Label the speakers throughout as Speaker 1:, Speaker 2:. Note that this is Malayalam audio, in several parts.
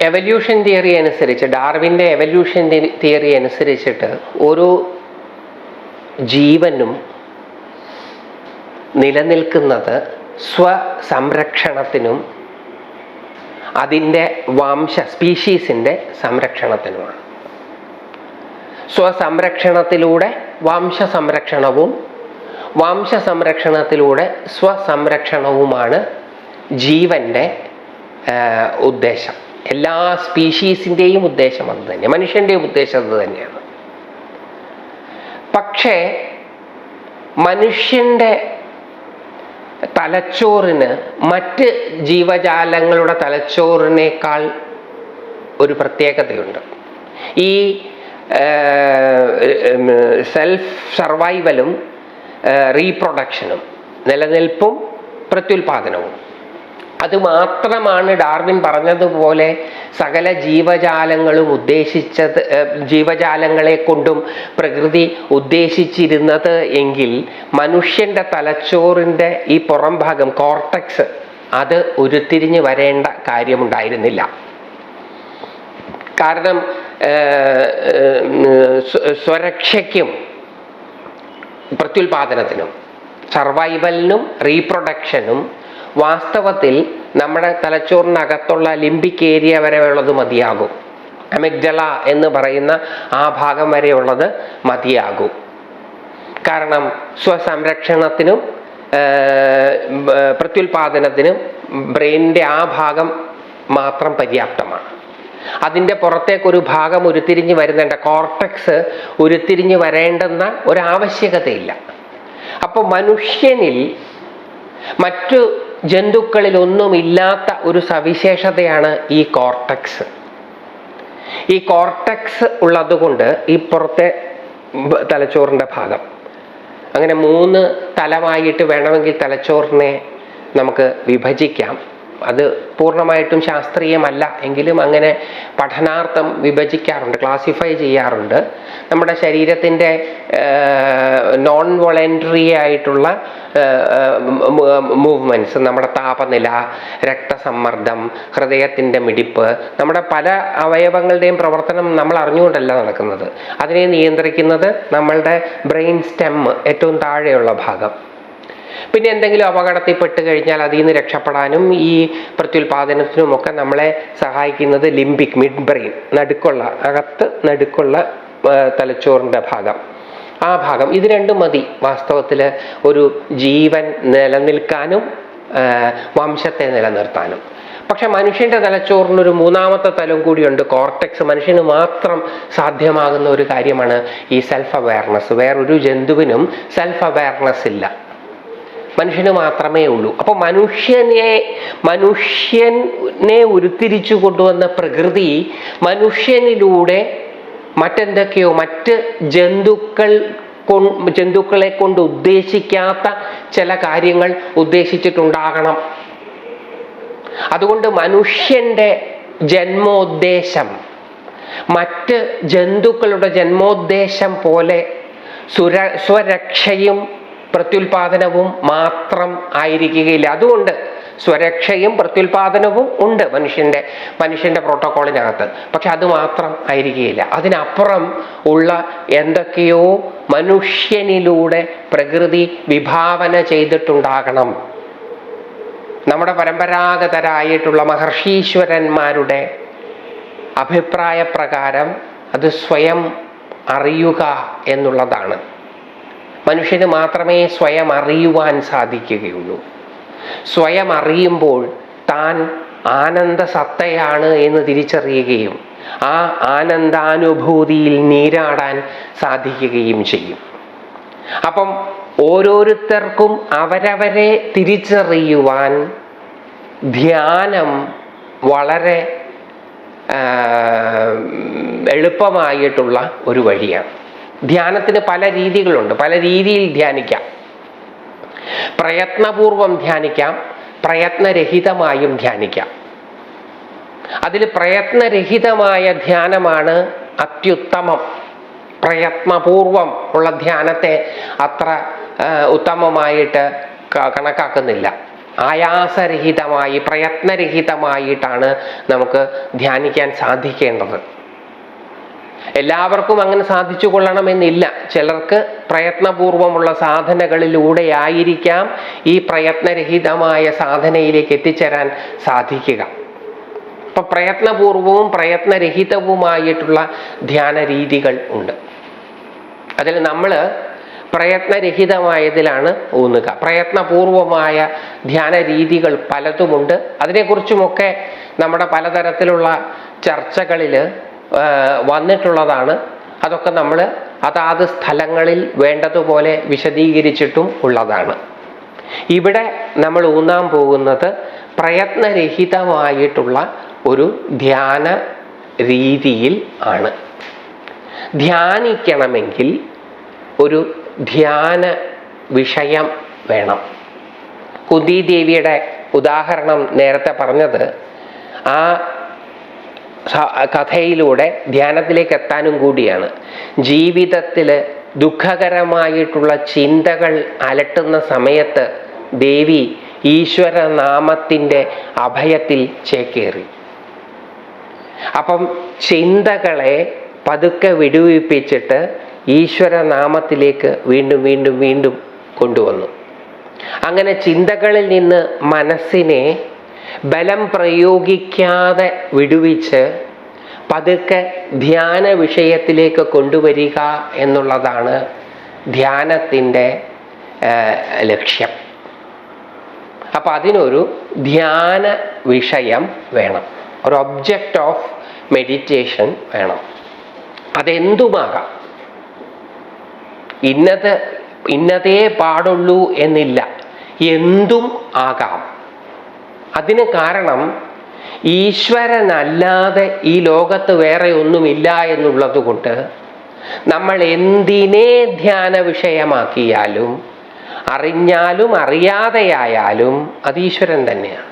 Speaker 1: എവല്യൂഷൻ തിയറി അനുസരിച്ച് ഡാർവിന്റെ എവല്യൂഷൻ തിയറി അനുസരിച്ചിട്ട് ഓരോ ജീവനും നിലനിൽക്കുന്നത് സ്വസംരക്ഷണത്തിനും അതിന്റെ വംശ സ്പീഷീസിന്റെ സംരക്ഷണത്തിനുമാണ്. സ്വസംരക്ഷണത്തിലൂടെ വംശ സംരക്ഷണവും വംശ സംരക്ഷണത്തിലൂടെ സ്വസംരക്ഷണവുമാണ് ജീവന്റെ ഉദ്ദേശം. എല്ലാ സ്പീഷീസിന്റെയും ഉദ്ദേശം അത് തന്നെ മനുഷ്യന്റെയും ഉദ്ദേശം അത് തന്നെയാണ്. പക്ഷേ മനുഷ്യന്റെ തലച്ചോറിന് മറ്റ് ജീവജാലങ്ങളുടെ തലച്ചോറിനേക്കാൾ ഒരു പ്രത്യേകതയുണ്ട്. ഈ സെൽഫ് സർവൈവലും റീപ്രൊഡക്ഷനും നിലനിൽപ്പും പ്രത്യുൽപാദനവും. അത് മാത്രമാണ് ഡാർവിൻ പറഞ്ഞതുപോലെ സകല ജീവജാലങ്ങളും ഉദ്ദേശിച്ചത് ജീവജാലങ്ങളെ കൊണ്ടും പ്രകൃതി ഉദ്ദേശിച്ചിരുന്നത് എങ്കിൽ മനുഷ്യന്റെ തലച്ചോറിന്റെ ഈ പുറം ഭാഗം കോർട്ടക്സ് അത് ഉരുത്തിരിഞ്ഞ് വരേണ്ട കാര്യമുണ്ടായിരുന്നില്ല. കാരണം സുരക്ഷയ്ക്കും പ്രത്യുൽപാദനത്തിനും സർവൈവലിനും റീപ്രൊഡക്ഷനും വാസ്തവത്തിൽ നമ്മുടെ തലച്ചോറിനകത്തുള്ള ലിംബിക് ഏരിയ വരെ ഉള്ളത് മതിയാകും. അമിഗ്ഡല എന്ന് പറയുന്ന ആ ഭാഗം വരെ വരെയുള്ളത് മതിയാകും. കാരണം സ്വസംരക്ഷണത്തിനും പ്രത്യുൽപാദനത്തിനും ബ്രെയിനിന്റെ ആ ഭാഗം മാത്രം പര്യാപ്തമാണ്. അതിന്റെ പുറത്തേക്കൊരു ഭാഗം ഉരുത്തിരിഞ്ഞ് വരുന്നുണ്ട് കോർട്ടക്സ് ഉരുത്തിരിഞ്ഞ് വരേണ്ടെന്ന ഒരാവശ്യകതയില്ല. അപ്പോൾ മനുഷ്യനിൽ മറ്റു ജന്തുക്കളിലൊന്നുമില്ലാത്ത ഒരു സവിശേഷതയാണ് ഈ കോർട്ടക്സ്. ഈ കോർട്ടക്സ് ഉള്ളതുകൊണ്ട് ഈ പുറത്തെ തലച്ചോറിന്റെ ഭാഗം. അങ്ങനെ മൂന്ന് തലമായിട്ട് വേണമെങ്കിൽ തലച്ചോറിനെ നമുക്ക് വിഭജിക്കാം. അത് പൂർണമായിട്ടും ശാസ്ത്രീയമല്ല. എങ്കിലും അങ്ങനെ പഠനാർത്ഥം വിഭജിക്കാറുണ്ട് ക്ലാസിഫൈ ചെയ്യാറുണ്ട്. നമ്മുടെ ശരീരത്തിന്റെ നോൺ വോളണ്ടറി ആയിട്ടുള്ള മൂവ്മെന്റ്സ് നമ്മുടെ താപനില രക്തസമ്മർദ്ദം ഹൃദയത്തിന്റെ മിടിപ്പ് നമ്മുടെ പല അവയവങ്ങളുടെയും പ്രവർത്തനം നമ്മൾ അറിഞ്ഞുകൊണ്ടല്ല നടക്കുന്നത്. അതിനെ നിയന്ത്രിക്കുന്നത് നമ്മളുടെ ബ്രെയിൻ സ്റ്റെം ഏറ്റവും താഴെയുള്ള ഭാഗം. പിന്നെ എന്തെങ്കിലും അപകടത്തിൽ പെട്ട് കഴിഞ്ഞാൽ അതിൽ നിന്ന് രക്ഷപ്പെടാനും ഈ പ്രത്യുൽപാദനത്തിനും ഒക്കെ നമ്മളെ സഹായിക്കുന്നത് ലിംബിക് മിഡ് ബ്രെയിൻ നടുക്കുള്ള അകത്ത് നടുക്കുള്ള തലച്ചോറിന്റെ ഭാഗം. ആ ഭാഗം ഇത് രണ്ടും മതി. വാസ്തവത്തിൽ ഒരു ജീവൻ നിലനിൽക്കാനും വംശത്തെ നിലനിർത്താനും. പക്ഷെ മനുഷ്യന്റെ തലച്ചോറിനൊരു മൂന്നാമത്തെ തലം കൂടിയുണ്ട്. കോർട്ടെക്സ് മനുഷ്യന് മാത്രം സാധ്യമാകുന്ന ഒരു കാര്യമാണ് ഈ സെൽഫ് അവയർനെസ് വേറൊരു ജന്തുവിനും സെൽഫ് അവയർനെസ് ഇല്ല. മനുഷ്യന് മാത്രമേ ഉള്ളൂ. അപ്പോൾ മനുഷ്യനെ മനുഷ്യനെ ഉരുത്തിരിച്ചു കൊണ്ടുവന്ന പ്രകൃതി മനുഷ്യനിലൂടെ മറ്റെന്തൊക്കെയോ മറ്റ് ജന്തുക്കൾ ജന്തുക്കളെ കൊണ്ട് ഉദ്ദേശിക്കാത്ത ചില കാര്യങ്ങൾ ഉദ്ദേശിച്ചിട്ടുണ്ടാകണം. അതുകൊണ്ട് മനുഷ്യന്റെ ജന്മോദ്ദേശം മറ്റ് ജന്തുക്കളുടെ ജന്മോദ്ദേശം പോലെ സുര സ്വരക്ഷയും പ്രത്യുൽപാദനവും മാത്രം ആയിരിക്കുകയില്ല. അതുകൊണ്ട് സ്വരക്ഷയും പ്രത്യുൽപാദനവും ഉണ്ട് മനുഷ്യന്റെ മനുഷ്യന്റെ പ്രോട്ടോക്കോളിനകത്ത്. പക്ഷെ അത് മാത്രം ആയിരിക്കുകയില്ല. അതിനപ്പുറം ഉള്ള എന്തൊക്കെയോ മനുഷ്യനിലൂടെ പ്രകൃതി വിഭാവന ചെയ്തിട്ടുണ്ടാകണം. നമ്മുടെ പരമ്പരാഗതരായിട്ടുള്ള മഹർഷീശ്വരന്മാരുടെ അഭിപ്രായ പ്രകാരം അത് സ്വയം അറിയുക എന്നുള്ളതാണ്. മനുഷ്യന് മാത്രമേ സ്വയം അറിയുവാൻ സാധിക്കുകയുള്ളൂ. സ്വയം അറിയുമ്പോൾ താൻ ആനന്ദ സത്തയാണ് എന്ന് തിരിച്ചറിയുകയും ആ ആനന്ദാനുഭൂതിയിൽ നീരാടാൻ സാധിക്കുകയും ചെയ്യും. അപ്പം ഓരോരുത്തർക്കും അവരവരെ തിരിച്ചറിയുവാൻ ധ്യാനം വളരെ എളുപ്പമായിട്ടുള്ള ഒരു വഴിയാണ്. ധ്യാനത്തിന് പല രീതികളുണ്ട്. പല രീതിയിൽ ധ്യാനിക്കാം. പ്രയത്നപൂർവം ധ്യാനിക്കാം. പ്രയത്നരഹിതമായും ധ്യാനിക്കാം. അതിൽ പ്രയത്നരഹിതമായ ധ്യാനമാണ് അത്യുത്തമം. പ്രയത്നപൂർവം ഉള്ള ധ്യാനത്തെ അത്ര ഉത്തമമായിട്ട് കണക്കാക്കുന്നില്ല. ആയാസരഹിതമായി പ്രയത്നരഹിതമായിട്ടാണ് നമുക്ക് ധ്യാനിക്കാൻ സാധിക്കേണ്ടത്. എല്ലാവർക്കും അങ്ങനെ സാധിച്ചു കൊള്ളണമെന്നില്ല. ചിലർക്ക് പ്രയത്നപൂർവമുള്ള സാധനകളിലൂടെ ആയിരിക്കാം ഈ പ്രയത്നരഹിതമായ സാധനയിലേക്ക് എത്തിച്ചേരാൻ സാധിക്കുക. അപ്പൊ പ്രയത്നപൂർവവും പ്രയത്നരഹിതവുമായിട്ടുള്ള ധ്യാന രീതികൾ ഉണ്ട്. അതിൽ നമ്മൾ പ്രയത്നരഹിതമായതിലാണ് ഊന്നുക. പ്രയത്നപൂർവമായ ധ്യാന രീതികൾ പലതുമുണ്ട്. അതിനെക്കുറിച്ചുമൊക്കെ നമ്മുടെ പലതരത്തിലുള്ള ചർച്ചകളിൽ വന്നിട്ടുള്ളതാണ്. അതൊക്കെ നമ്മൾ അതാത് സ്ഥലങ്ങളിൽ വേണ്ടതുപോലെ വിശദീകരിച്ചിട്ടും ഉള്ളതാണ്. ഇവിടെ നമ്മൾ ഊന്നാൻ പോകുന്നത് പ്രയത്നരഹിതമായിട്ടുള്ള ഒരു ധ്യാന രീതിയിൽ ആണ്. ധ്യാനിക്കണമെങ്കിൽ ഒരു ധ്യാന വിഷയം വേണം. കുന്തി ദേവിയുടെ ഉദാഹരണം നേരത്തെ പറഞ്ഞത് ആ കഥയിലൂടെ ധ്യാനത്തിലേക്ക് എത്താനും കൂടിയാണ്. ജീവിതത്തിൽ ദുഃഖകരമായിട്ടുള്ള ചിന്തകൾ അലട്ടുന്ന സമയത്ത് ദേവി ഈശ്വരനാമത്തിന്റെ അഭയത്തിൽ ചേക്കേറി. അപ്പം ചിന്തകളെ പതുക്കെ വിടുവിപ്പിച്ചിട്ട് ഈശ്വരനാമത്തിലേക്ക് വീണ്ടും വീണ്ടും വീണ്ടും കൊണ്ടുവന്നു. അങ്ങനെ ചിന്തകളിൽ നിന്ന് മനസ്സിനെ ബലം പ്രയോഗിക്കാതെ വിടുവിച്ച് പതുക്കെ ധ്യാന വിഷയത്തിലേക്ക് കൊണ്ടുവരിക എന്നുള്ളതാണ് ധ്യാനത്തിന്റെ ലക്ഷ്യം. അപ്പം അതിനൊരു ധ്യാന വിഷയം വേണം. ഒരു ഒബ്ജക്റ്റ് ഓഫ് മെഡിറ്റേഷൻ വേണം. അതെന്തുമാകാം? ഇന്നത് ഇന്നതേ പാടുള്ളൂ എന്നില്ല. എന്തും ആകാം. അതിന് കാരണം ഈശ്വരനല്ലാതെ ഈ ലോകത്ത് വേറെ ഒന്നുമില്ല എന്നുള്ളത് കൊണ്ട് നമ്മൾ എന്തിനെ ധ്യാന വിഷയമാക്കിയാലും അറിഞ്ഞാലും അറിയാതെയായാലും അത് ഈശ്വരൻ തന്നെയാണ്.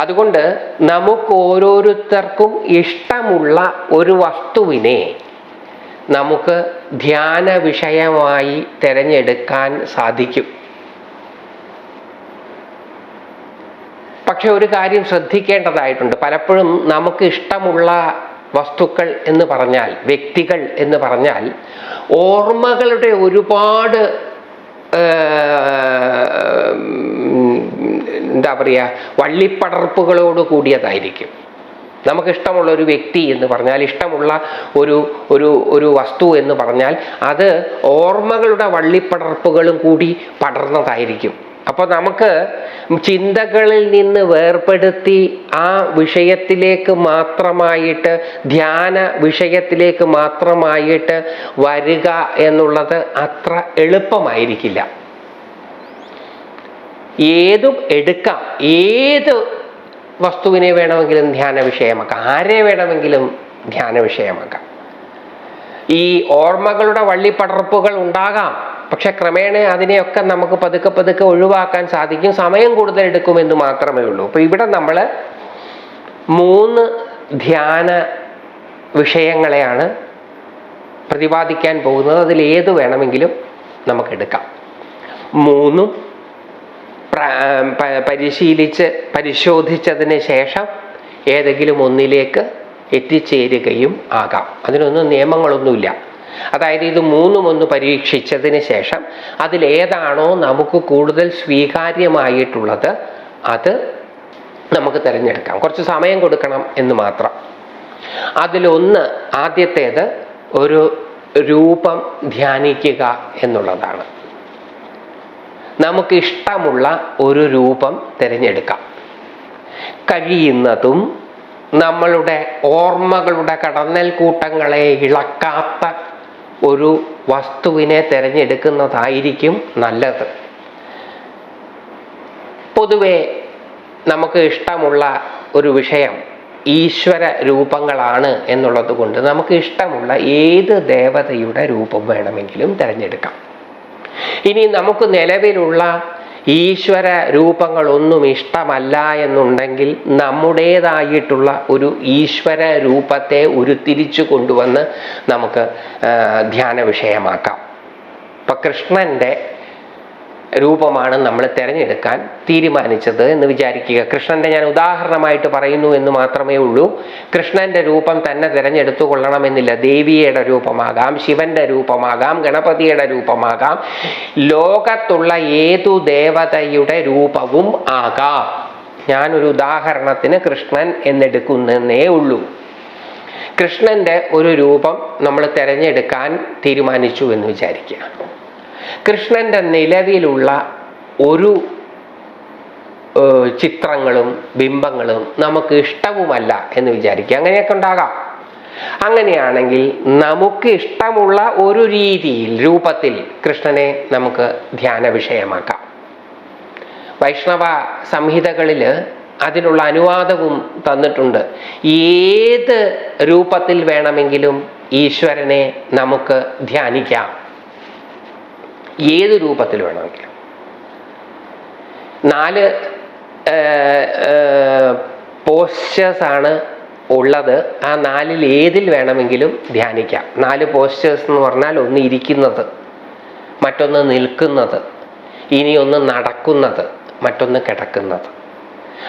Speaker 1: അതുകൊണ്ട് നമുക്ക് ഓരോരുത്തർക്കും ഇഷ്ടമുള്ള ഒരു വസ്തുവിനെ നമുക്ക് ധ്യാന വിഷയമായി തിരഞ്ഞെടുക്കാൻ സാധിക്കും. പക്ഷെ ഒരു കാര്യം ശ്രദ്ധിക്കേണ്ടതായിട്ടുണ്ട്. പലപ്പോഴും നമുക്ക് ഇഷ്ടമുള്ള വസ്തുക്കൾ എന്ന് പറഞ്ഞാൽ വ്യക്തികൾ എന്ന് പറഞ്ഞാൽ ഓർമ്മകളുടെ ഒരുപാട് എന്താ പറയുക വള്ളിപ്പടർപ്പുകളോട് കൂടിയതായിരിക്കും. നമുക്കിഷ്ടമുള്ള ഒരു വ്യക്തി എന്ന് പറഞ്ഞാൽ ഇഷ്ടമുള്ള ഒരു ഒരു ഒരു വസ്തു എന്ന് പറഞ്ഞാൽ അത് ഓർമ്മകളുടെ വള്ളിപ്പടർപ്പുകളും കൂടി പടർന്നതായിരിക്കും. അപ്പോൾ നമുക്ക് ചിന്തകളിൽ നിന്ന് വേർപെടുത്തി ആ വിഷയത്തിലേക്ക് മാത്രമായിട്ട് ധ്യാന വിഷയത്തിലേക്ക് മാത്രമായിട്ട് വരിക എന്നുള്ളത് അത്ര എളുപ്പമായിരിക്കില്ല. ഏതും എടുക്കാം. ഏത് വസ്തുവിനെ വേണമെങ്കിലും ധ്യാന വിഷയമാക്കാം. ആരെ വേണമെങ്കിലും ധ്യാന വിഷയമാക്കാം. ഈ ഓർമ്മകളുടെ വള്ളിപ്പടർപ്പുകൾ ഉണ്ടാകാം. പക്ഷെ ക്രമേണ അതിനെയൊക്കെ നമുക്ക് പതുക്കെ പതുക്കെ ഒഴിവാക്കാൻ സാധിക്കും. സമയം കൂടുതൽ എടുക്കുമെന്ന് മാത്രമേ ഉള്ളൂ. അപ്പൊ ഇവിടെ നമ്മൾ മൂന്ന് ധ്യാന വിഷയങ്ങളെയാണ് പ്രതിപാദിക്കാൻ പോകുന്നത്. അതിൽ ഏത് വേണമെങ്കിലും നമുക്ക് എടുക്കാം. മൂന്നും പരിശീലിച്ച് പരിശോധിച്ചതിന് ശേഷം ഏതെങ്കിലും ഒന്നിലേക്ക് എത്തിച്ചേരുകയും ആകാം. അതിനൊന്നും നിയമങ്ങളൊന്നുമില്ല. അതായത് ഇത് മൂന്നും ഒന്ന് പരീക്ഷിച്ചതിന് ശേഷം അതിലേതാണോ നമുക്ക് കൂടുതൽ സ്വീകാര്യമായിട്ടുള്ളത് അത് നമുക്ക് തിരഞ്ഞെടുക്കാം. കുറച്ച് സമയം കൊടുക്കണം എന്ന് മാത്രം. അതിലൊന്ന് ആദ്യത്തേത് ഒരു രൂപം ധ്യാനിക്കുക എന്നുള്ളതാണ്. നമുക്ക് ഇഷ്ടമുള്ള ഒരു രൂപം തിരഞ്ഞെടുക്കാം. കഴിയുന്നതും നമ്മളുടെ ഓർമ്മകളുടെ കടന്നൽ കൂട്ടങ്ങളെ ഇളക്കാത്ത ഒരു വസ്തുവിനെ തിരഞ്ഞെടുക്കുന്നതായിരിക്കും നല്ലത്. പൊതുവെ നമുക്ക് ഇഷ്ടമുള്ള ഒരു വിഷയം ഈശ്വര രൂപങ്ങളാണ് എന്നുള്ളത് കൊണ്ട് നമുക്ക് ഇഷ്ടമുള്ള ഏത് ദേവതയുടെ രൂപം വേണമെങ്കിലും തിരഞ്ഞെടുക്കാം. ഇനി നമുക്ക് നിലവിലുള്ള ഈശ്വര രൂപങ്ങളൊന്നും ഇഷ്ടമല്ല എന്നുണ്ടെങ്കിൽ നമ്മുടേതായിട്ടുള്ള ഒരു ഈശ്വര രൂപത്തെ ഉരുത്തിരിച്ചു കൊണ്ടുവന്ന് നമുക്ക് ധ്യാന വിഷയമാക്കാം ഇപ്പൊ കൃഷ്ണന്റെ രൂപമാണ് നമ്മൾ തിരഞ്ഞെടുക്കാൻ തീരുമാനിച്ചത് എന്ന് വിചാരിക്കുക. കൃഷ്ണന്റെ ഞാൻ ഉദാഹരണമായിട്ട് പറയുന്നു എന്ന് മാത്രമേ ഉള്ളൂ. കൃഷ്ണന്റെ രൂപം തന്നെ തിരഞ്ഞെടുത്തു കൊള്ളണമെന്നില്ല ദേവിയുടെ രൂപമാകാം ശിവന്റെ രൂപമാകാം ഗണപതിയുടെ രൂപമാകാം. ലോകത്തുള്ള ഏതു ദേവതയുടെ രൂപവും ആകാം. ഞാൻ ഒരു ഉദാഹരണത്തിന് കൃഷ്ണൻ എന്നെടുക്കുന്നേ ഉള്ളൂ. കൃഷ്ണന്റെ ഒരു രൂപം നമ്മൾ തിരഞ്ഞെടുക്കാൻ തീരുമാനിച്ചു എന്ന് വിചാരിക്കുക. കൃഷ്ണന്റെ നിലവിലുള്ള ഒരു ചിത്രങ്ങളും ബിംബങ്ങളും നമുക്ക് ഇഷ്ടവുമല്ല എന്ന് വിചാരിക്കുക. അങ്ങനെയൊക്കെ ഉണ്ടാകാം. അങ്ങനെയാണെങ്കിൽ നമുക്ക് ഇഷ്ടമുള്ള ഒരു രീതിയിൽ രൂപത്തിൽ കൃഷ്ണനെ നമുക്ക് ധ്യാന വിഷയമാക്കാം. വൈഷ്ണവ സംഹിതകളിൽ അതിനുള്ള അനുവാദവും തന്നിട്ടുണ്ട്. ഏത് രൂപത്തിൽ വേണമെങ്കിലും ഈശ്വരനെ നമുക്ക് ധ്യാനിക്കാം. ഏത് രൂപത്തിൽ വേണമെങ്കിലും. നാല് പോസ്റ്റേഴ്സ് ആണ് ഉള്ളത്. ആ നാലിൽ ഏതിൽ വേണമെങ്കിലും ധ്യാനിക്കാം. നാല് പോസ്റ്റേഴ്സ് എന്ന് പറഞ്ഞാൽ ഒന്ന് ഇരിക്കുന്നത് മറ്റൊന്ന് നിൽക്കുന്നത് ഇനി ഒന്ന് നടക്കുന്നത് മറ്റൊന്ന് കിടക്കുന്നത്.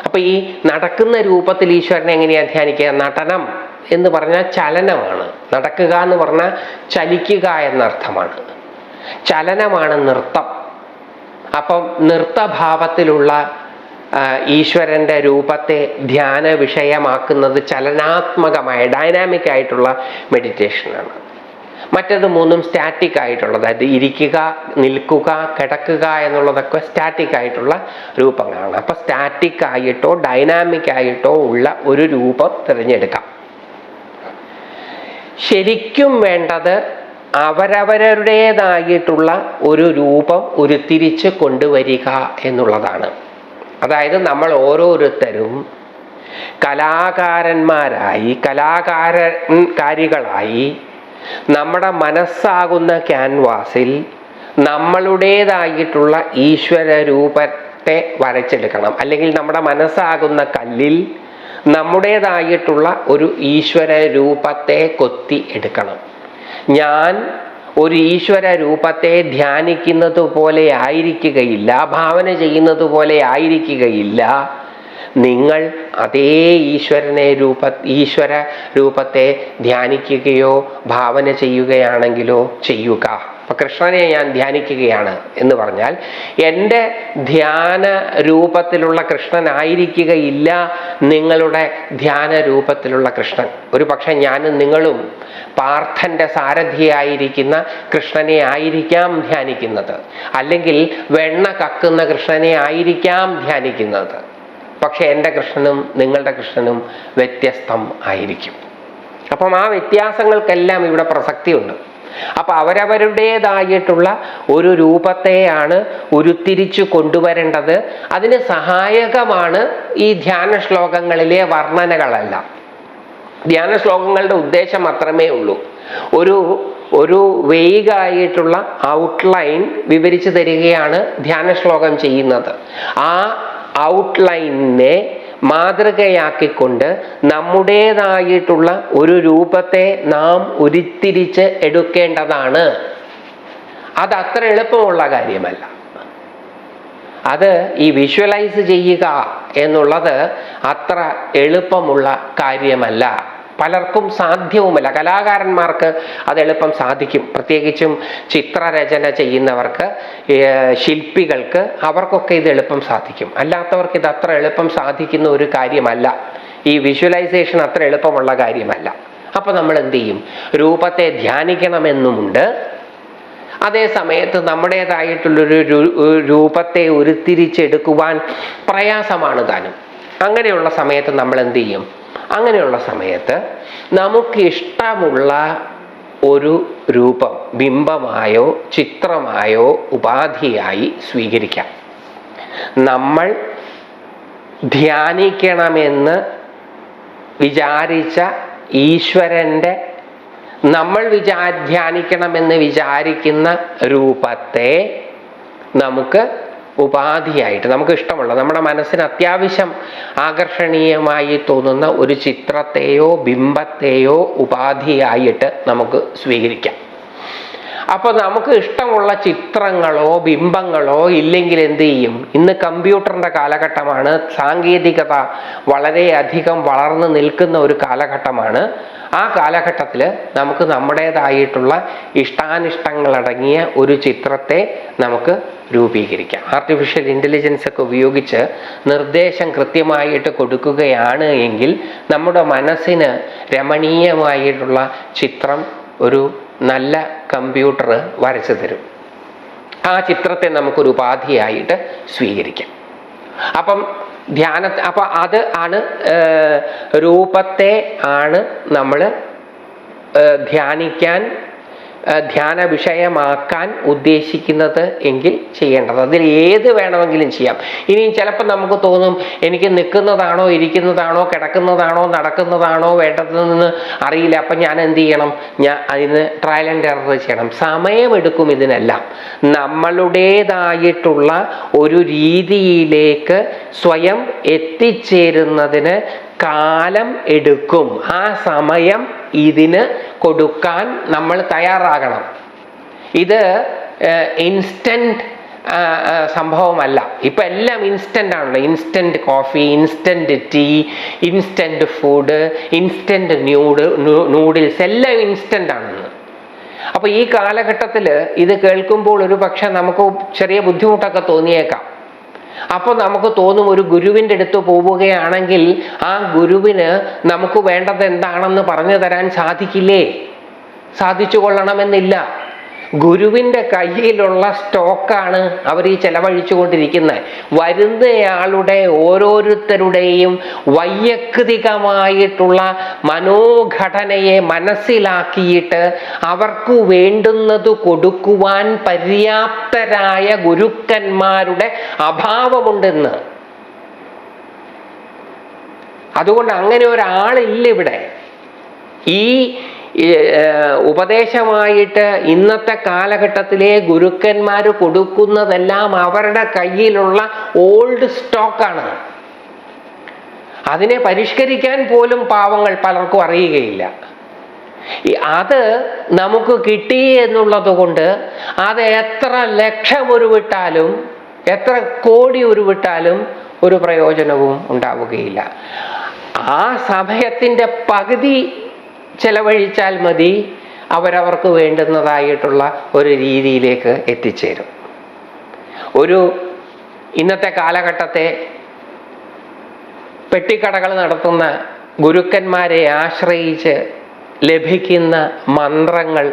Speaker 1: അപ്പൊ ഈ നടക്കുന്ന രൂപത്തിൽ ഈശ്വരനെ എങ്ങനെയാണ് ധ്യാനിക്കുക? നടനം എന്ന് പറഞ്ഞാൽ ചലനമാണ്. നടക്കുക എന്ന് പറഞ്ഞാൽ ചലിക്കുക എന്നർത്ഥമാണ്. ചലനമാണ് നൃത്തം. അപ്പം നൃത്തഭാവത്തിലുള്ള ഈശ്വരന്റെ രൂപത്തെ ധ്യാന വിഷയമാക്കുന്നത് ചലനാത്മകമായ ഡൈനാമിക് ആയിട്ടുള്ള മെഡിറ്റേഷനാണ് മറ്റത് മൂന്നും സ്റ്റാറ്റിക് ആയിട്ടുള്ളത്. അതായത് ഇരിക്കുക നിൽക്കുക കിടക്കുക എന്നുള്ളതൊക്കെ സ്റ്റാറ്റിക് ആയിട്ടുള്ള രൂപങ്ങളാണ്. അപ്പോൾ സ്റ്റാറ്റിക് ആയിട്ടോ ഡൈനാമിക് ആയിട്ടോ ഉള്ള ഒരു രൂപം തിരഞ്ഞെടുക്കാം. ശരിക്കും വേണ്ടത് അവരവരുടേതായിട്ടുള്ള ഒരു രൂപം ഉരുത്തിരിച്ച് കൊണ്ടുവരിക എന്നുള്ളതാണ്. അതായത് നമ്മൾ ഓരോരുത്തരും കലാകാരന്മാരായി കലാകാരൻകാരികളായി നമ്മുടെ മനസ്സാകുന്ന ക്യാൻവാസിൽ നമ്മളുടേതായിട്ടുള്ള ഈശ്വര രൂപത്തെ വരച്ചെടുക്കണം. അല്ലെങ്കിൽ നമ്മുടെ മനസ്സാകുന്ന കല്ലിൽ നമ്മുടേതായിട്ടുള്ള ഒരു ഈശ്വര രൂപത്തെ കൊത്തി എടുക്കണം. ഞാൻ ഒരു ഈശ്വര രൂപത്തെ ധ്യാനിക്കുന്നത് പോലെ ആയിരിക്കുകയില്ല ഭാവന ചെയ്യുന്നത് പോലെ ആയിരിക്കുകയില്ല. നിങ്ങൾ അതേ ഈശ്വരനെ രൂപ ഈശ്വര രൂപത്തെ ധ്യാനിക്കുകയോ ഭാവന ചെയ്യുകയാണെങ്കിലോ ചെയ്യുക. അപ്പൊ കൃഷ്ണനെ ഞാൻ ധ്യാനിക്കുകയാണ് എന്ന് പറഞ്ഞാൽ എന്റെ ധ്യാന രൂപത്തിലുള്ള കൃഷ്ണനായിരിക്കുകയില്ല നിങ്ങളുടെ ധ്യാന രൂപത്തിലുള്ള കൃഷ്ണൻ. ഒരു പക്ഷെ ഞാനും നിങ്ങളും പാർത്ഥന്റെ സാരഥിയായിരിക്കുന്ന കൃഷ്ണനെ ആയിരിക്കാം ധ്യാനിക്കുന്നത്. അല്ലെങ്കിൽ വെണ്ണ കക്കുന്ന കൃഷ്ണനെ ആയിരിക്കാം ധ്യാനിക്കുന്നത്. പക്ഷെ എന്റെ കൃഷ്ണനും നിങ്ങളുടെ കൃഷ്ണനും വ്യത്യസ്തം ആയിരിക്കും. അപ്പം ആ വ്യത്യാസങ്ങൾക്കെല്ലാം ഇവിടെ പ്രസക്തിയുണ്ട്. അപ്പൊ അവരവരുടേതായിട്ടുള്ള ഒരു രൂപത്തെയാണ് ഉരുത്തിരിച്ചു കൊണ്ടുവരേണ്ടത്. അതിന് സഹായകമാണ് ഈ ധ്യാന ശ്ലോകങ്ങളിലെ വർണനകളെല്ലാം. ധ്യാന ശ്ലോകങ്ങളുടെ ഉദ്ദേശം അത്രമേ ഉള്ളൂ. ഒരു ഒരു വെയ്ഗായിട്ടുള്ള ഔട്ട്ലൈൻ വിവരിച്ചു തരികയാണ് ധ്യാന ശ്ലോകം ചെയ്യുന്നത്. ആ ഔട്ട്ലൈനിനെ മാതൃകയാക്കിക്കൊണ്ട് നമ്മുടേതായിട്ടുള്ള ഒരു രൂപത്തെ നാം ഉരുത്തിരിച്ച് എടുക്കേണ്ടതാണ്. അത് അത്ര എളുപ്പമുള്ള കാര്യമല്ല. അത് ഈ വിഷ്വലൈസ് ചെയ്യുക എന്നുള്ളത് അത്ര എളുപ്പമുള്ള കാര്യമല്ല. പലർക്കും സാധ്യവുമല്ല. കലാകാരന്മാർക്ക് അത് എളുപ്പം സാധിക്കും. പ്രത്യേകിച്ചും ചിത്രരചന ചെയ്യുന്നവർക്ക് ശില്പികൾക്ക് അവർക്കൊക്കെ ഇത് എളുപ്പം സാധിക്കും. അല്ലാത്തവർക്ക് ഇത് അത്ര എളുപ്പം സാധിക്കുന്ന ഒരു കാര്യമല്ല. ഈ വിഷ്വലൈസേഷൻ അത്ര എളുപ്പമുള്ള കാര്യമല്ല. അപ്പൊ നമ്മൾ എന്ത് ചെയ്യും? രൂപത്തെ ധ്യാനിക്കണമെന്നുമുണ്ട്. അതേ സമയത്ത് നമ്മുടേതായിട്ടുള്ളൊരു രൂപത്തെ ഉരുത്തിരിച്ചെടുക്കുവാൻ പ്രയാസമാണ് താനും. അങ്ങനെയുള്ള സമയത്ത് നമ്മൾ എന്ത് ചെയ്യും? അങ്ങനെയുള്ള സമയത്ത് നമുക്കിഷ്ടമുള്ള ഒരു രൂപം ബിംബമായോ ചിത്രമായോ ഉപാധിയായി സ്വീകരിക്കാം. നമ്മൾ ധ്യാനിക്കണമെന്ന് വിചാരിച്ച ഈശ്വരന്റെ നമ്മൾ വിചാ ധ്യാനിക്കണമെന്ന് വിചാരിക്കുന്ന രൂപത്തെ നമുക്ക് ഉപാധിയായിട്ട് നമുക്ക് ഇഷ്ടമുള്ള നമ്മുടെ മനസ്സിന് അത്യാവശ്യം ആകർഷണീയമായി തോന്നുന്ന ഒരു ചിത്രത്തെയോ ബിംബത്തെയോ ഉപാധിയായിട്ട് നമുക്ക് സ്വീകരിക്കാം. അപ്പോൾ നമുക്ക് ഇഷ്ടമുള്ള ചിത്രങ്ങളോ ബിംബങ്ങളോ ഇല്ലെങ്കിൽ എന്ത് ചെയ്യും? ഇന്ന് കമ്പ്യൂട്ടറിന്റെ കാലഘട്ടമാണ്. സാങ്കേതികത വളരെയധികം വളർന്നു നിൽക്കുന്ന ഒരു കാലഘട്ടമാണ്. ആ കാലഘട്ടത്തിൽ നമുക്ക് നമ്മുടേതായിട്ടുള്ള ഇഷ്ടാനിഷ്ടങ്ങളടങ്ങിയ ഒരു ചിത്രത്തെ നമുക്ക് രൂപീകരിക്കാം. ആർട്ടിഫിഷ്യൽ ഇന്റലിജൻസ് ഒക്കെ ഉപയോഗിച്ച് നിർദ്ദേശം കൃത്യമായിട്ട് കൊടുക്കുകയാണ് എങ്കിൽ നമ്മുടെ മനസ്സിന് രമണീയമായിട്ടുള്ള ചിത്രം ഒരു നല്ല കമ്പ്യൂട്ടർ വരച്ചു തരും. ആ ചിത്രത്തെ നമുക്കൊരു ഉപാധിയായിട്ട് സ്വീകരിക്കാം. അപ്പം ധ്യാന അപ്പം അത് ആണ് രൂപത്തെ ആണ് നമ്മൾ ധ്യാനിക്കാൻ ധ്യാന വിഷയമാക്കാൻ ഉദ്ദേശിക്കുന്നത് എങ്കിൽ ചെയ്യേണ്ടത്. അതിൽ ഏത് വേണമെങ്കിലും ചെയ്യാം. ഇനി ചിലപ്പോൾ നമുക്ക് തോന്നും എനിക്ക് നിൽക്കുന്നതാണോ ഇരിക്കുന്നതാണോ കിടക്കുന്നതാണോ നടക്കുന്നതാണോ വേണ്ടതെന്ന് അറിയില്ല. അപ്പം ഞാൻ എന്ത് ചെയ്യണം? ഞാൻ അതിന് ട്രയൽ ആൻഡ് എറർ ചെയ്യണം. സമയമെടുക്കും ഇതിനെല്ലാം. നമ്മളുടേതായിട്ടുള്ള ഒരു രീതിയിലേക്ക് സ്വയം എത്തിച്ചേരുന്നതിന് കാലം എടുക്കും. ആ സമയം ഇതിന് കൊടുക്കാൻ നമ്മൾ തയ്യാറാകണം. ഇത് ഇൻസ്റ്റന്റ് സംഭവമല്ല. ഇപ്പം എല്ലാം ഇൻസ്റ്റന്റ് ആണല്ലോ. Instant coffee instant tea instant food instant nude noodles എല്ലാം ഇൻസ്റ്റന്റ് ആണെന്ന്. അപ്പോൾ ഈ കാലഘട്ടത്തിൽ ഇത് കേൾക്കുമ്പോൾ ഒരു പക്ഷെ നമുക്ക് ചെറിയ ബുദ്ധിമുട്ടൊക്കെ തോന്നിയേക്കാം. അപ്പോൾ നമുക്ക് തോന്നും ഒരു ഗുരുവിന്റെ അടുത്ത് പോവുകയാണെങ്കിൽ ആ ഗുരുവിന് നമുക്ക് വേണ്ടത് എന്താണെന്ന് പറഞ്ഞു തരാൻ സാധിക്കില്ലേ? സാധിച്ചു കൊള്ളണമെന്നില്ല. ഗുരുവിന്റെ കയ്യിലുള്ള സ്റ്റോക്കാണ് അവർ ഈ ചെലവഴിച്ചുകൊണ്ടിരിക്കുന്നത്. വരുന്നയാളുടെ ഓരോരുത്തരുടെയും വൈയക്തികമായിട്ടുള്ള മനോഘടനയെ മനസ്സിലാക്കിയിട്ട് അവർക്ക് വേണ്ടുന്നത് കൊടുക്കുവാൻ പര്യാപ്തരായ ഗുരുക്കന്മാരുടെ അഭാവമുണ്ടെന്ന്. അതുകൊണ്ട് അങ്ങനെ ഒരാളില്ല ഇവിടെ. ഈ ഉപദേശമായിട്ട് ഇന്നത്തെ കാലഘട്ടത്തിലെ ഗുരുക്കന്മാർ കൊടുക്കുന്നതെല്ലാം അവരുടെ കയ്യിലുള്ള ഓൾഡ് സ്റ്റോക്കാണ് അതിനെ പരിഷ്കരിക്കാൻ പോലും പാവങ്ങൾ പലർക്കും അറിയുകയില്ല. അത് നമുക്ക് കിട്ടി എന്നുള്ളത് കൊണ്ട് അത് എത്ര ലക്ഷം ഉരുവിട്ടാലും എത്ര കോടി ഉരുവിട്ടാലും ഒരു പ്രയോജനവും ഉണ്ടാവുകയില്ല. ആ സമയത്തിന്റെ പകുതി ചെലവഴിച്ചാൽ മതി അവരവർക്ക് വേണ്ടുന്നതായിട്ടുള്ള ഒരു രീതിയിലേക്ക് എത്തിച്ചേരും. ഒരു ഇന്നത്തെ കാലഘട്ടത്തെ പെട്ടിക്കടകൾ നടത്തുന്ന ഗുരുക്കന്മാരെ ആശ്രയിച്ച് ലഭിക്കുന്ന മന്ത്രങ്ങൾ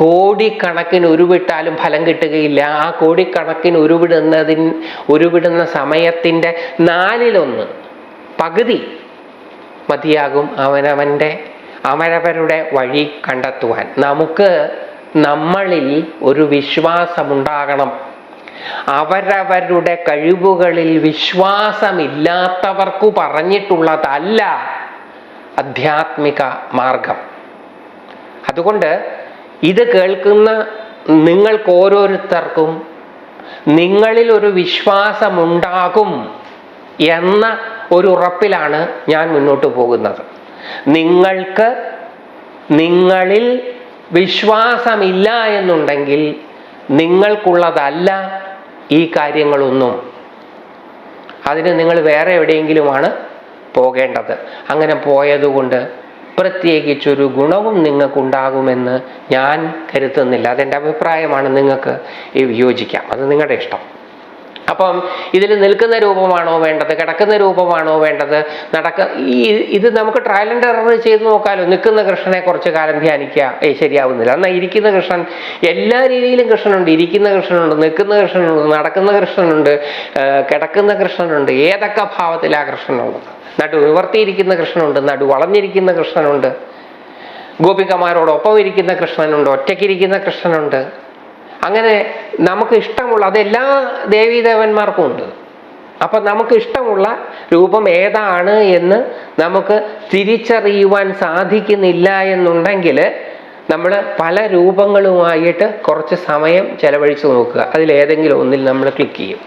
Speaker 1: കോടിക്കണക്കിന് ഉരുവിട്ടാലും ഫലം കിട്ടുകയില്ല. ആ കോടിക്കണക്കിന് ഉരുവിടുന്നതിന് ഉരുവിടുന്ന സമയത്തിന്റെ നാലിലൊന്ന് പകുതി മതിയാകും അവനവന്റെ അവരവരുടെ വഴി കണ്ടെത്തുവാൻ. നമുക്ക് നമ്മളിൽ ഒരു വിശ്വാസമുണ്ടാകണം. അവരവരുടെ കഴിവുകളിൽ വിശ്വാസമില്ലാത്തവർക്കു പറഞ്ഞിട്ടുള്ളതല്ല ആധ്യാത്മിക മാർഗം. അതുകൊണ്ട് ഇത് കേൾക്കുന്ന നിങ്ങൾക്ക് ഓരോരുത്തർക്കും നിങ്ങളിൽ ഒരു വിശ്വാസമുണ്ടാകും എന്ന ഒരു ഉറപ്പിലാണ് ഞാൻ മുന്നോട്ട് പോകുന്നത്. നിങ്ങൾക്ക് നിങ്ങളിൽ വിശ്വാസമില്ല എന്നുണ്ടെങ്കിൽ നിങ്ങൾക്കുള്ളതല്ല ഈ കാര്യങ്ങളൊന്നും. അതിന് നിങ്ങൾ വേറെ എവിടെയെങ്കിലുമാണ് പോകേണ്ടത്. അങ്ങനെ പോയതുകൊണ്ട് പ്രത്യേകിച്ചൊരു ഗുണവും നിങ്ങൾക്കുണ്ടാകുമെന്ന് ഞാൻ കരുതുന്നില്ല. അതെന്റെ അഭിപ്രായമാണ്. നിങ്ങൾക്ക് വിയോജിക്കാം. അത് നിങ്ങളുടെ ഇഷ്ടം. അപ്പം ഇതിൽ നിൽക്കുന്ന രൂപമാണോ വേണ്ടത്? കിടക്കുന്ന രൂപമാണോ വേണ്ടത്? നടക്ക ഈ ഇത് നമുക്ക് ട്രയൽ ആൻഡ് എറർ ചെയ്ത് നോക്കാമല്ലോ നിൽക്കുന്ന കൃഷ്ണനെ കുറച്ച് കാലം ധ്യാനിക്കുക. ഏ ശരിയാവുന്നില്ല. എന്നാൽ ഇരിക്കുന്ന കൃഷ്ണൻ എല്ലാ രീതിയിലും കൃഷ്ണനുണ്ട്. ഇരിക്കുന്ന കൃഷ്ണനുണ്ട് നിൽക്കുന്ന കൃഷ്ണനുണ്ട് നടക്കുന്ന കൃഷ്ണനുണ്ട് കിടക്കുന്ന കൃഷ്ണനുണ്ട്. ഏതൊക്കെ ഭാവത്തിലാണ് കൃഷ്ണനുള്ളത്? നടു നിവർത്തിയിരിക്കുന്ന കൃഷ്ണനുണ്ട് നടു വളഞ്ഞിരിക്കുന്ന കൃഷ്ണനുണ്ട് ഗോപികമാരോടൊപ്പം ഇരിക്കുന്ന കൃഷ്ണനുണ്ട് ഒറ്റയ്ക്കിരിക്കുന്ന കൃഷ്ണനുണ്ട്. അങ്ങനെ നമുക്ക് ഇഷ്ടമുള്ള അതെല്ലാ ദേവീദേവന്മാർക്കും ഉണ്ട്. അപ്പം നമുക്ക് ഇഷ്ടമുള്ള രൂപം ഏതാണ് എന്ന് നമുക്ക് തിരിച്ചറിയുവാൻ സാധിക്കുന്നില്ല എന്നുണ്ടെങ്കിൽ നമ്മൾ പല രൂപങ്ങളുമായിട്ട് കുറച്ച് സമയം ചെലവഴിച്ച് നോക്കുക. അതിലേതെങ്കിലും ഒന്നിൽ നമ്മൾ ക്ലിക്ക് ചെയ്യും.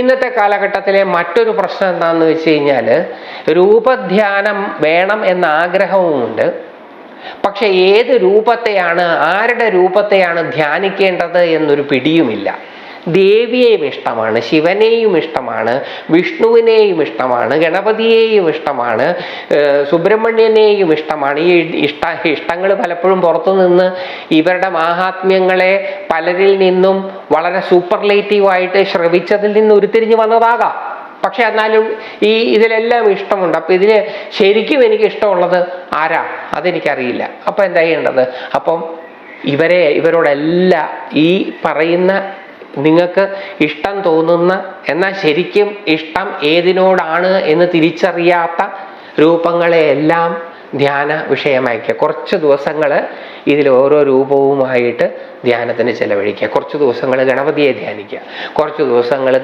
Speaker 1: ഇന്നത്തെ കാലഘട്ടത്തിലെ മറ്റൊരു പ്രശ്നം എന്താണെന്ന് വെച്ച് കഴിഞ്ഞാൽ രൂപധ്യാനം വേണം എന്ന ആഗ്രഹവുമുണ്ട്. പക്ഷെ ഏത് രൂപത്തെയാണ് ആരുടെ രൂപത്തെയാണ് ധ്യാനിക്കേണ്ടത് എന്നൊരു പിടിയുമില്ല. ദേവിയെയും ഇഷ്ടമാണ് ശിവനെയും ഇഷ്ടമാണ് വിഷ്ണുവിനെയും ഇഷ്ടമാണ് ഗണപതിയെയും ഇഷ്ടമാണ് സുബ്രഹ്മണ്യനെയും ഇഷ്ടമാണ്. ഈ ഇഷ്ട ഇഷ്ടങ്ങൾ പലപ്പോഴും പുറത്തുനിന്ന് ഇവരുടെ മാഹാത്മ്യങ്ങളെ പലരിൽ നിന്നും വളരെ സൂപ്പർലേറ്റീവായിട്ട് ശ്രവിച്ചതിൽ നിന്ന് ഉരുത്തിരിഞ്ഞ് വന്നതാകാം. പക്ഷെ എന്നാലും ഈ ഇതിലെല്ലാം ഇഷ്ടമുണ്ട്. അപ്പം ഇതിൽ ശരിക്കും എനിക്ക് ഇഷ്ടമുള്ളത് ആരാ? അതെനിക്കറിയില്ല. അപ്പം എന്താ ചെയ്യേണ്ടത്? അപ്പം ഇവരെ ഇവരോടെല്ലാം ഈ പറയുന്ന നിങ്ങൾക്ക് ഇഷ്ടം തോന്നുന്ന എന്നാൽ ശരിക്കും ഇഷ്ടം ഏതിനോടാണ് എന്ന് തിരിച്ചറിയാത്ത രൂപങ്ങളെയെല്ലാം ധ്യാന വിഷയമായിരിക്കുക. കുറച്ച് ദിവസങ്ങൾ ഇതിൽ ഓരോ രൂപവുമായിട്ട് ധ്യാനത്തിന് ചെലവഴിക്കുക. കുറച്ച് ദിവസങ്ങൾ ഗണപതിയെ ധ്യാനിക്കുക. കുറച്ച് ദിവസങ്ങൾ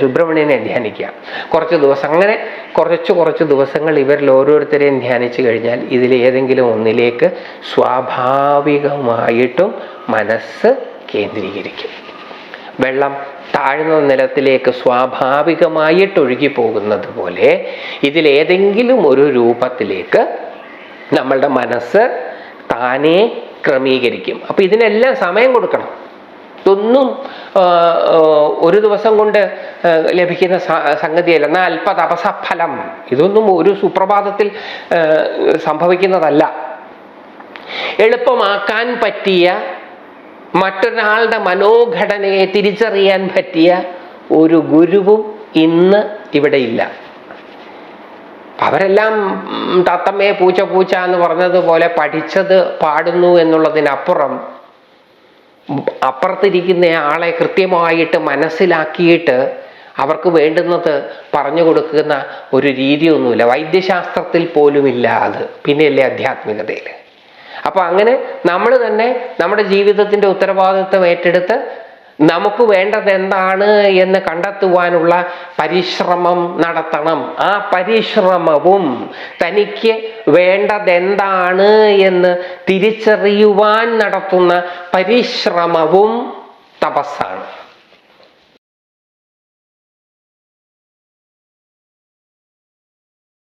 Speaker 1: സുബ്രഹ്മണ്യനെ ധ്യാനിക്കുക. കുറച്ച് ദിവസം അങ്ങനെ കുറച്ച് കുറച്ച് ദിവസങ്ങൾ ഇവരിൽ ഓരോരുത്തരെയും ധ്യാനിച്ചു കഴിഞ്ഞാൽ ഇതിൽ ഏതെങ്കിലും ഒന്നിലേക്ക് സ്വാഭാവികമായിട്ടും മനസ്സ് കേന്ദ്രീകരിക്കും. വെള്ളം താഴ്ന്ന നിലത്തിലേക്ക് സ്വാഭാവികമായിട്ട് ഒഴുകി പോകുന്നത് പോലെ ഇതിലേതെങ്കിലും ഒരു രൂപത്തിലേക്ക് നമ്മളുടെ മനസ്സ് താനേ ക്രമീകരിക്കും. അപ്പം ഇതിനെല്ലാം സമയം കൊടുക്കണം. ഇതൊന്നും ഒരു ദിവസം കൊണ്ട് ലഭിക്കുന്ന സംഗതിയല്ല. എന്നാൽ അല്പ തപസഫലം. ഇതൊന്നും ഒരു സുപ്രഭാതത്തിൽ സംഭവിക്കുന്നതല്ല. എളുപ്പമാക്കാൻ പറ്റിയ മറ്റൊരാളുടെ മനോഘടനയെ തിരിച്ചറിയാൻ പറ്റിയ ഒരു ഗുരുവും ഇന്ന് ഇവിടെ ഇല്ല. അവരെല്ലാം തത്തമ്മയെ തത്തമ്മേ പൂച്ച പൂച്ച എന്ന് പറഞ്ഞതുപോലെ പഠിച്ചത് പാടുന്നു എന്നുള്ളതിനപ്പുറം അപ്പുറത്തിരിക്കുന്ന ആളെ കൃത്യമായിട്ട് മനസ്സിലാക്കിയിട്ട് അവർക്ക് വേണ്ടുന്നത് പറഞ്ഞു കൊടുക്കുന്ന ഒരു രീതിയൊന്നുമില്ല. വൈദ്യശാസ്ത്രത്തിൽ പോലുമില്ല അത്. പിന്നെയല്ലേ ആധ്യാത്മികതയിൽ അപ്പോൾ അങ്ങനെ നമ്മൾ തന്നെ നമ്മുടെ ജീവിതത്തിന്റെ ഉത്തരവാദിത്വം ഏറ്റെടുത്ത് നമുക്ക് വേണ്ടത് എന്താണ് എന്ന് കണ്ടെത്തുവാനുള്ള പരിശ്രമം നടത്തണം. ആ പരിശ്രമവും തനിക്ക് വേണ്ടതെന്താണ് എന്ന് തിരിച്ചറിയുവാൻ നടത്തുന്ന പരിശ്രമവും തപസ്സാണ്.